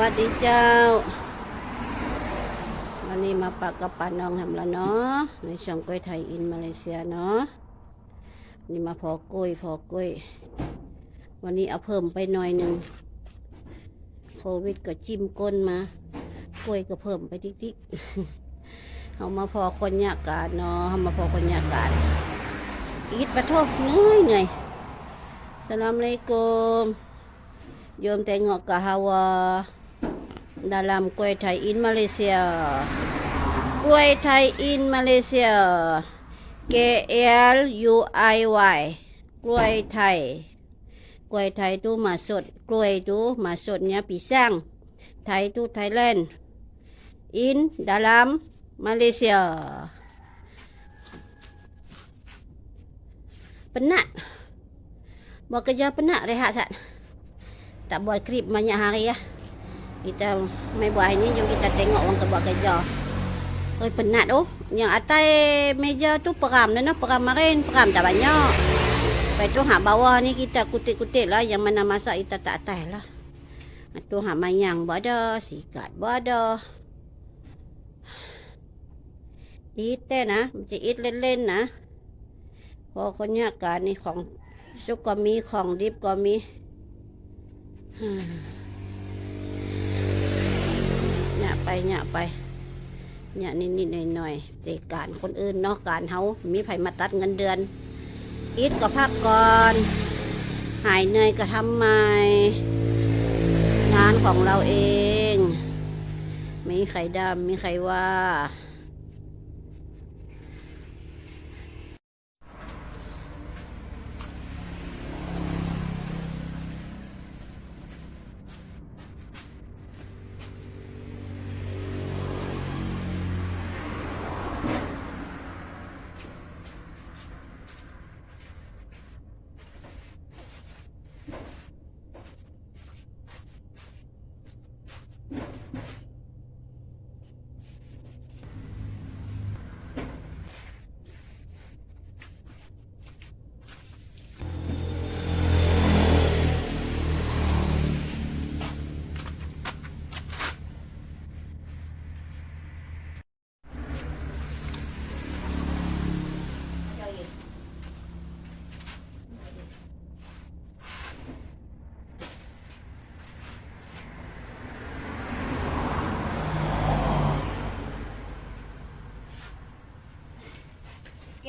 วัสดีเจ้า วันนี้มาปักกระปาน้องทำแล้วเนาะในช่องกล้วยไทยอินมาเลเซียเนาะนี่มาพอกล้วยพอกล้วยวันนี้เอาเพิ่มไปหน่อยหนึ่งโควิดก็จิ้มก้นมากล้วยก็เพิ่มไปติ๊กๆเอามาพอคนยากาศเนาะเอามาพอคนยากาศอีทปะทบเหนื่อยเหนื่อยสลามเลยกุมโยมแต่งาะกะฮาวา dalam kuih Thai in Malaysia. Kuih Thai in Malaysia. K L U I Y. Kuih Thai. Kuih Thai tu maksud kuih tu maksudnya pisang. Thai tu Thailand. In dalam Malaysia. Penat. Buat kerja penat rehat sat. Tak buat krip banyak hari lah. Ya kita main buah ni jom kita tengok orang tu kerja Oi, penat tu oh. yang atas meja tu peram nah, peram marin peram tak banyak lepas tu hak bawah ni kita kutik-kutik lah yang mana masak kita tak atas lah tu hak mayang badah sikat badah Ite na, mesti it len len na. Pokoknya kan ni kong, suka mi kong dip kong mi. Hmm. ะไปเนี่ยไปเนี่ยนิดๆหน่อยๆเจการคนอื่นนอกการเฮามีไผมาตัดเงินเดือน อิดก็พักก่อน หายเหนื่อยก็ทำใหม่งานของเราเองไม่ีใครดำไม่มีใครว่า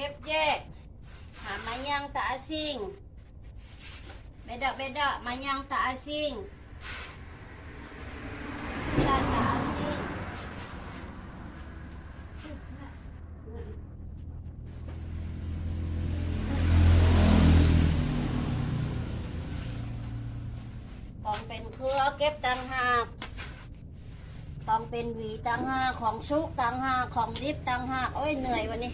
ก็บแยกหามายังตาซิงเบดะเบดะมายังตาซิงตาซิงของเป็นเครือเก็บต่างหากของเป็นหวีต่างหากของซุกต่างหากของ ดิบต่างหากโอ้ย เหนื่อยวันนี้